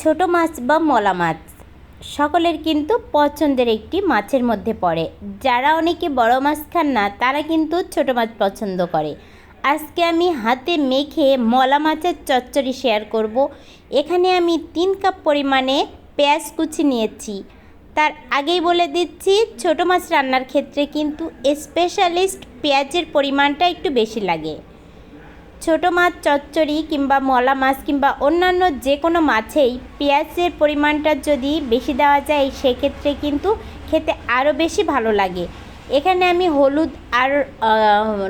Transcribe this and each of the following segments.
ছোট মাছ বা মলা মাছ। সকলের কিন্তু পছন্দের একটি মাছের মধ্যে পড়ে। যারা অনেকে বড় মাছ খান না, তারা কিন্তু ছোট মাছ পছন্দ করে। আজকে আমি হাতে মেখে মলা মাছের চচ্চড়ি শেয়ার করব। এখানে আমি তিন কাপ পরিমাণে পেঁয়াজ কুচি নিয়েছি। তার আগেই বলে দিচ্ছি, ছোট মাছ রান্নার ক্ষেত্রে কিন্তু স্পেশালিস্ট পেঁয়াজের পরিমাণটা একটু বেশি লাগে। ছোট মাছ, চচ্চড়ি কিংবা মলা মাছ কিংবা অন্যান্য যে কোনো মাছেই পেঁয়াজের পরিমাণটা যদি বেশি দেওয়া যায়, সেক্ষেত্রে কিন্তু খেতে আরও বেশি ভালো লাগে। এখানে আমি হলুদ আর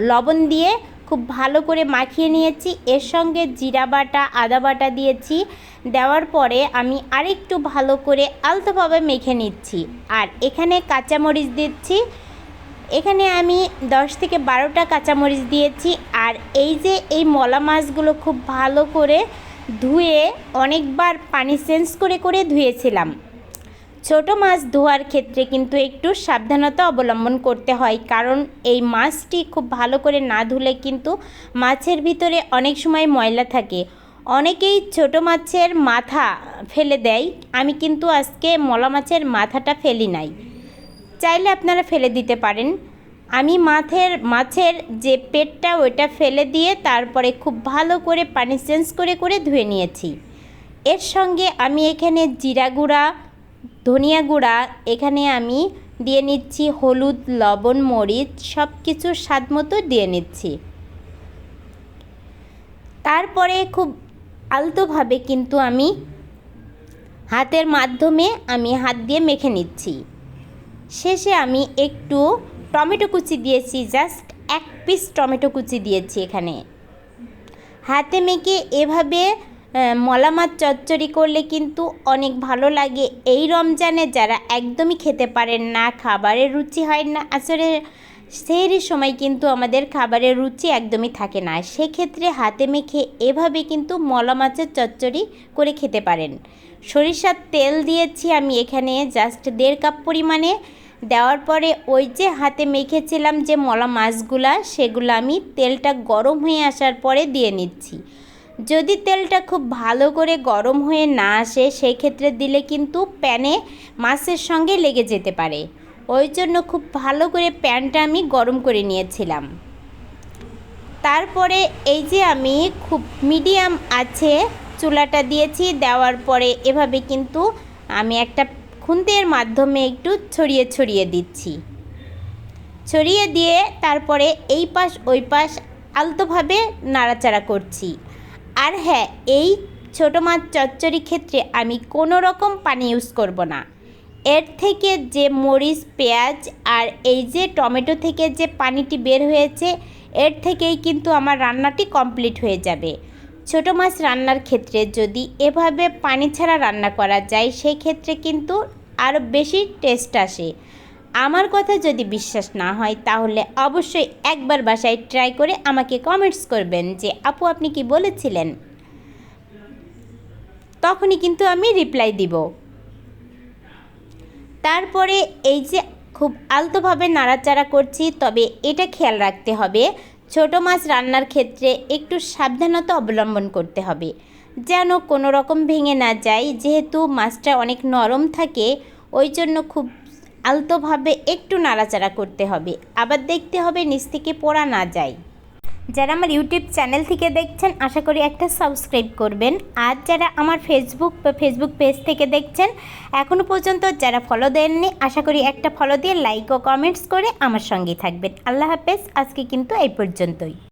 লবণ দিয়ে খুব ভালো করে মাখিয়ে নিয়েছি। এর সঙ্গে জিরা বাটা, আদা বাটা দিয়েছি। দেওয়ার পরে আমি আরেকটু ভালো করে আলতোভাবে মেখে নিচ্ছি। আর এখানে কাঁচামরিচ দিচ্ছি। এখানে আমি দশ থেকে বারোটা কাঁচামরিচ দিয়েছি আর এই যে এই মলা মাছগুলো খুব ভালো করে ধুয়ে অনেকবার পানি চেঞ্জ করে করে ধুয়েছিলাম। ছোট মাছ ধোয়ার ক্ষেত্রে কিন্তু একটু সাবধানতা অবলম্বন করতে হয়, কারণ এই মাছটি খুব ভালো করে না ধুলে কিন্তু মাছের ভিতরে অনেক সময় ময়লা থাকে। অনেকেই ছোট মাছের মাথা ফেলে দেয়, আমি কিন্তু আজকে মলা মাছের মাথাটা ফেলি নাই। চাইলে আপনারা ফেলে দিতে পারেন। আমি মাছের মাছের যে পেটটা ওইটা ফেলে দিয়ে তারপরে খুব ভালো করে পানি চেঞ্জ করে করে ধুয়ে নিয়েছি। এর সঙ্গে আমি এখানে জিরা গুঁড়া, ধনিয়া গুঁড়া, এখানে আমি দিয়ে নিচ্ছি হলুদ, লবণ, মরিচ সব কিছু স্বাদ মতো দিয়ে নিচ্ছি। তারপরে খুব আলতোভাবে কিন্তু আমি হাতের মাধ্যমে আমি হাত দিয়ে মেখে নিচ্ছি। শেষে আমি একটু টমেটো কুচি দিয়েছি জাস্ট এক পিস টমেটো কুচি দিয়েছি এখানে। হাতে মেখে এভাবে আহ, মলা মাছ চচ্চড়ি করলে কিন্তু অনেক ভালো লাগে। এই রমজানে যারা একদমই খেতে পারেন না খাবারের রুচি হয় না আসলে সেই সময় কিন্তু আমাদের খাবারের রুচি একদমই থাকে না। সেক্ষেত্রে হাতে মেখে এভাবে কিন্তু মলা মাছের চচ্চড়ি করে খেতে পারেন। সরিষার তেল দিয়েছি আমি এখানে জাস্ট দেড় কাপ পরিমাণে। দেওয়ার পরে ওই যে হাতে মেখেছিলাম যে মলা মাছগুলা, সেগুলো আমি তেলটা গরম হয়ে আসার পরে দিয়ে নিচ্ছি। যদি তেলটা খুব ভালো করে গরম হয়ে না আসে সেই ক্ষেত্রে দিলে কিন্তু প্যানে মাছের সঙ্গে লেগে যেতে পারে। ওই জন্য খুব ভালো করে প্যানটা আমি গরম করে নিয়েছিলাম। তারপরে এই যে আমি খুব মিডিয়াম আছে চুলাটা দিয়েছি, দেওয়ার পরে এভাবে কিন্তু আমি একটা খুন্তির মাধ্যমে একটু ছড়িয়ে ছড়িয়ে দিচ্ছি। ছড়িয়ে দিয়ে তারপরে এই পাশ, ওই পাশ আলতোভাবে নাড়াচাড়া করছি। আর হ্যাঁ এই ছোটো মাছ চচ্চড়ি ক্ষেত্রে আমি কোনো রকম পানি ইউজ করব না। এর থেকে যে মরিচ, পেঁয়াজ আর এই যে টমেটো থেকে যে পানিটি বের হয়েছে, এর থেকেই কিন্তু আমার রান্নাটি কমপ্লিট হয়ে যাবে। ছোটো মাছ রান্নার ক্ষেত্রে যদি এভাবে পানি ছাড়া রান্না করা যায়, সেই ক্ষেত্রে কিন্তু আরও বেশি টেস্ট আসে। আমার কথা যদি বিশ্বাস না হয়, তাহলে অবশ্যই একবার বাসায় ট্রাই করে আমাকে কমেন্টস করবেন যে, আপু, আপনি কি বলেছিলেন? তখনই কিন্তু আমি রিপ্লাই দিব। তারপরে এই যে খুব আলতোভাবে নাড়াচাড়া করছি, তবে এটা খেয়াল রাখতে হবে ছোট মাছ রান্নার ক্ষেত্রে একটু সাবধানতা অবলম্বন করতে হবে। যেন কোনো রকম ভেঙে না যায়, যেহেতু মাছটা অনেক নরম থাকে, ওই জন্য খুব আলতোভাবে একটু নাড়াচাড়া করতে হবে। আবার দেখতে হবে নিচ থেকে পোড়া না যায়। যারা আমার ইউটিউব চ্যানেল থেকে দেখছেন, আশা করি একটা সাবস্ক্রাইব করবেন। আর যারা আমার ফেসবুক বা ফেসবুক পেজ থেকে দেখছেন এখনও পর্যন্ত যারা ফলো দেননি, আশা করি একটা ফলো দিয়ে লাইক ও কমেন্টস করে আমার সঙ্গে থাকবেন। আল্লাহ হাফেজ, আজকে কিন্তু এই পর্যন্তই।